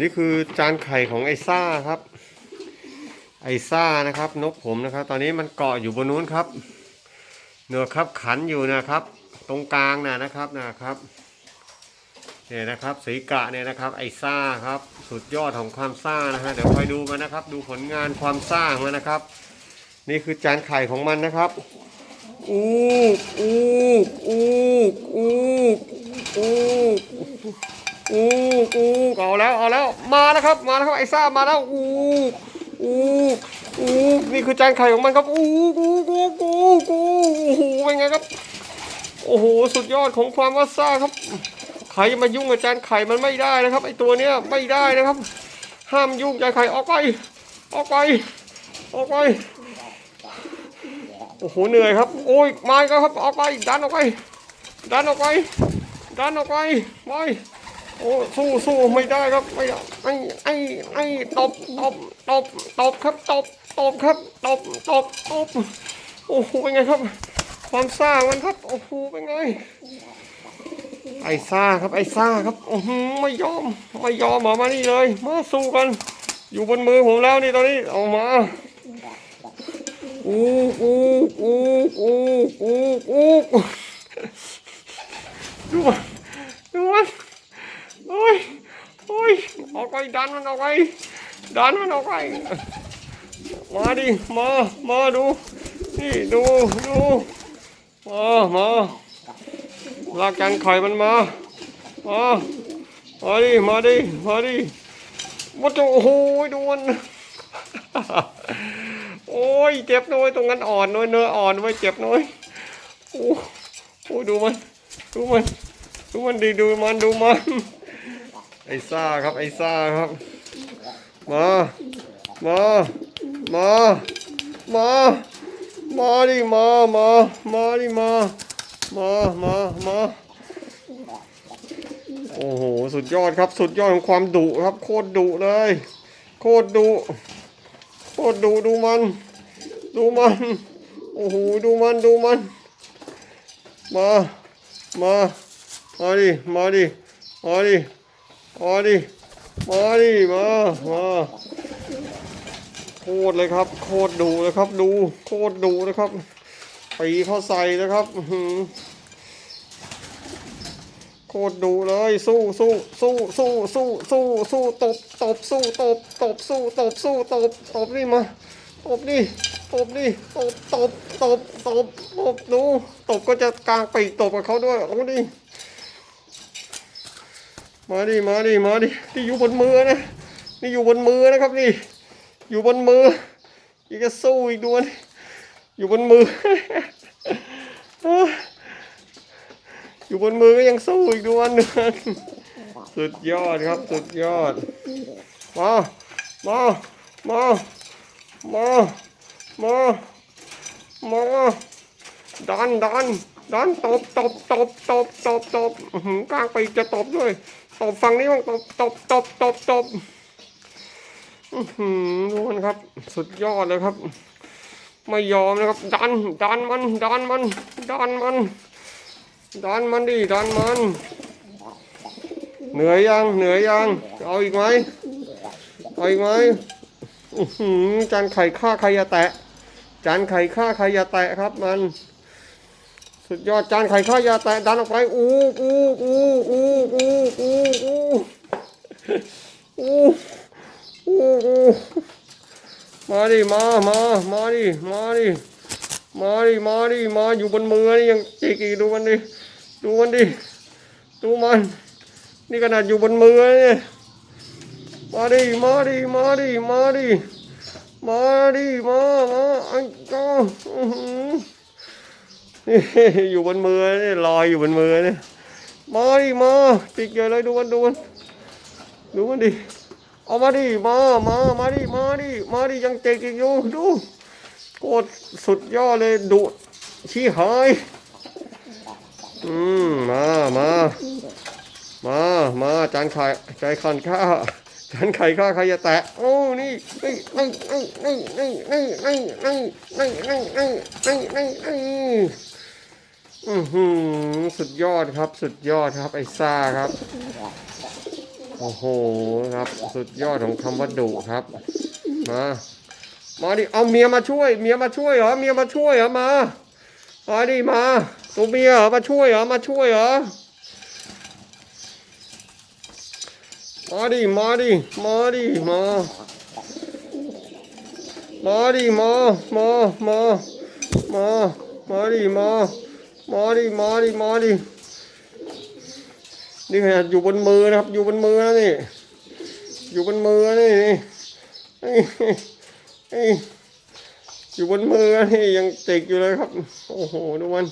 นี่คือจานไข่ของไอซ่าครับ ไอซ่านะครับ นกผมนะครับ ตอนนี้มันเกาะอยู่บนนู้นครับเนื้อครับขันอยู่นะครับ ตรงกลางนะนะครับนะครับเนี่ยนะครับสีกะเนี่ยนะครับ ไอซ่าครับ สุดยอดของความซ่านะฮะเดี๋ยวคอยดูมันนะครับ ดูผลงานความซ่าของมันนะครับ นี่คือจานไข่ของมันนะครับอู้อู้อู้อู้อู้ อู้อู้เอาแล้วเอาแล้วมาแล้วครับมาแล้วครับไอซ่ามาแล้วอู้อู้อู้นี่คือจานไข่ของมันครับอู้อู้อู้อู้อู้โอ้โหเป็นไงครับโอ้โหสุดยอดของความว่าซ่าครับใครจะมายุ่งกับจานไข่มันไม่ได้นะครับไอตัวเนี้ยไม่ได้นะครับ ห้ามยุ่งจานไข่ออกไปออกไปออกไปโอ้โหเหนื่อยครับ โอ้ยมากแล้วครับออกไปดันออกไปดันออกไปดันออกไปไป โอ้สู้สู้ไม่ได้ครับไม่ได้ไอ้ไอ้ไอ้ตบตบตบตบครับตบตบครับตบตบตบโอ้โหเป็นไงครับ ความซ่ามันครับโอ้โหเป็นไง ไอ้ซ่าครับไอ้ซ่าครับโอ้โหไม่ยอมไม่ยอมมามานี่เลย มาสู้กัน อยู่บนมือผมแล้วนี่ตอนนี้เอามาอู้อู้อู้อู้อู้อู้ดูมันดูมันโอ้ยโอ้ยออกไป ดันมันออกไปดันมันออกไปมาดิมามาดูนี่ดูดูมามาลากจันไข่มันมามามาดิมาดิมาดิมาจะโอ้โหดูมันโอ้ยเจ็บน้อยตรงนั้นอ่อนน้อยเนื้ออ่อนไว้ยเจ็บน้อยโอ้โอ้ดูมันดูมันดูมันดีดูมันดูมัน ไอ้ซ่าครับไอ้ซ่าครับ มา มา มา มา มาดิมา มา มาดิมา มา มา มา โอ้โห สุดยอดครับ สุดยอดของความดุครับ โคตรดุเลย โคตรดุ โคตรดูดูมัน ดูมัน โอ้โห ดูมัน ดูมัน มา มา มาดิ มาดิ มาดิ มาดิ มาดิ มา มาโคตรเลยครับ โคตรดูเลยครับ ดู โคตรดูนะครับปีเข้าใส่นะครับโคตรดูเลย สู้สู้สู้สู้สู้สู้สู้ตบตบสู้ตบตบสู้ตบสู้ตบตบนี่มาตบนี่ตบนี่ตบตบตบตบตบดูตบก็จะกลางปีกตบกับเขาด้วยเอาดิ มาดิมาดิมาดิที่อยู่บนมือนะนี่อยู่บนมือนะครับนี่ อยู่บนมืออีกจะสู้อีกดวนอยู่บนมือ อยู่บนมือก็ยังสู้อีกดวนนึงสุดยอดครับสุดยอดมามามามามามาดันดันดันตบตบตบตบตบตบอื้อหือกลางไปจะตบด้วย ตบฝั่งนี้บ้างตบตบตบตบตบดูมันครับ สุดยอดเลยครับ ไม่ยอมนะครับ ดัน ดันมัน ดันมัน ดันมัน ดันมันดิดันมัน เหนื่อยยัง เหนื่อยยัง เอาอีกไหมเอาอีกไหมจานไข่ฆ่าใครอย่าแตะ จานไข่ฆ่าใครอย่าแตะครับมัน สุดยอดจานไข่ฆ่าอยาแตะดันออกไปอู้อู้อู้อู้อู้อู้อู้อู้อู้อู้มาดิมามามาดิมาดิมาดิมาดิมาอยู่บนมือนี่ยังจิกอีกดูมันดิดูมันดิดูมัน นี่ขนาดอยู่บนมือเนี่ยมาดิมาดิมาดิมาดิมาดิมามาอ้เจ้าอื้ อยู่บนมือเนี่ยลอยอยู่บนมือเนี่ยมาดิมาติดใหญ่เลยดูมันดูมันดูมันดิเอามาดิมามามาดิมาดิมาดิยังเจ๊กอีกอยู่ดูโคตรสุดยอดเลยดุชี้หายอืมมามามามาจานไข่ใจขันข้าจานไข่ข้าใครจะแตะโอ้นี่นี่นี่นี่นี่นี่นี่นี่นี่นี่นี่นี่นี่ อือหือสุดยอดครับ สุดยอดครับไอซ่าครับ โอ้โหครับ สุดยอดของคำว่าดุครับ มา มาดิ เอาเมียมาช่วย เมียมาช่วยเหรอ เมียมาช่วยเหรอ มา มาดิมา ตัวเมียเหรอ มาช่วยเหรอ มาช่วยเหรอ มาดิ มาดิ มาดิ มา มาดิ มา มา มา มา มาดิ มา มาดิมาดิมาดินี่ขนาดอยู่บนมือนะครับ อยู่บนมือนะนี่ อยู่บนมือนี่นี่อยู่บนมือนี่ยังติดอยู่เลยครับ โอ้โหดูมัน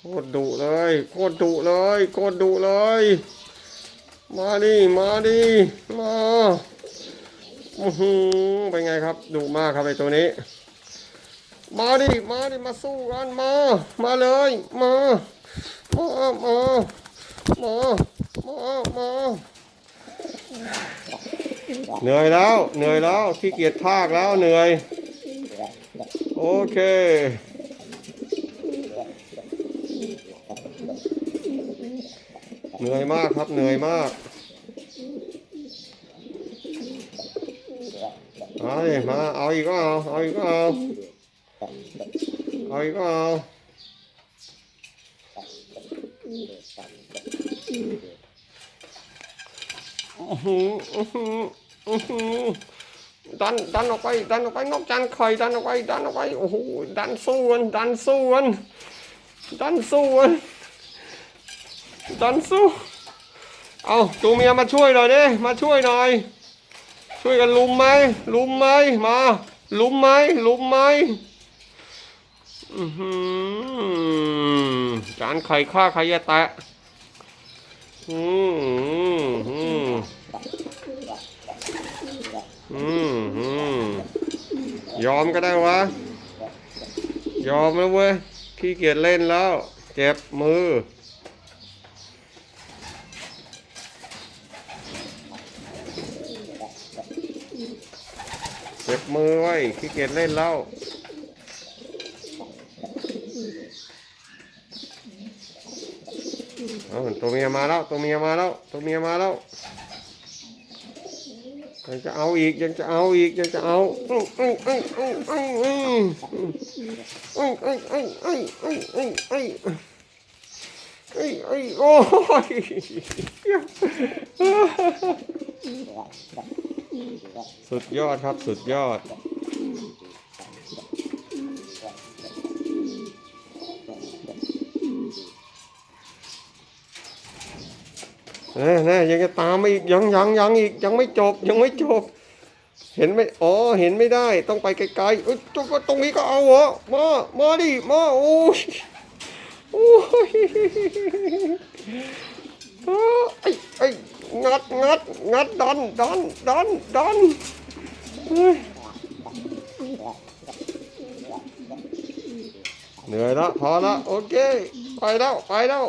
โคตรดุเลยโคตรดุเลยโคตรดุเลย มาดิมาดิมาอือหือเป็นไงครับดุมากครับไอตัวนี้ มาดิ มาดิ มาสู้กัน มา มาเลย มา มา มา มา มา มาเหนื่อยแล้ว เหนื่อยแล้ว ขี้เกียจพากแล้ว เหนื่อย โอเคเหนื่อยมากครับ เหนื่อยมากเอาดิมา เอาอีกก็เอา เอาอีกก็เอา เอาอีกเอาอื้อหืออื้อหืออื้อหือดันดันออกไปดันออกไปนอกจานไข่ดันออกไปดันออกไปโอ้โหดันสู้กันดันสู้กันดันสู้กันดันสู้เอาตัวเมียมาช่วยหน่อยดิมาช่วยหน่อย ช่วยกันลุมไหมลุมไหมมา ลุมไหมลุมไหม จานไข่ฆ่าใครจะแตะอืมอืมอืมอืมยอมก็ได้วะ ยอมแล้วเว้ย ขี้เกียจเล่นแล้ว เจ็บมือ เจ็บมือไว้ขี้เกียจเล่นแล้ว เอาตัวเมียมาแล้วตัวเมียมาแล้วตัวเมียมาแล้วยังจะเอาอีกยังจะเอาอีกยังจะเอาไอ้ไอ้โอ้ยสุดยอดครับสุดยอด เน่แน่ยังจะตามมาอีกยังยังยังอีกยังไม่จบยังไม่จบ เห็นไหมอ๋อเห็นไม่ได้ต้องไปไกลๆเอ้ยตรงตรงนี้ก็เอาเหรอมามาดิมาโอ้ยโอ้ยไอ้ไอ้งัดงัดงัดดันดันดันดันเหนื่อยล้วพอล้วโอเค ไปแล้ว ไปแล้ว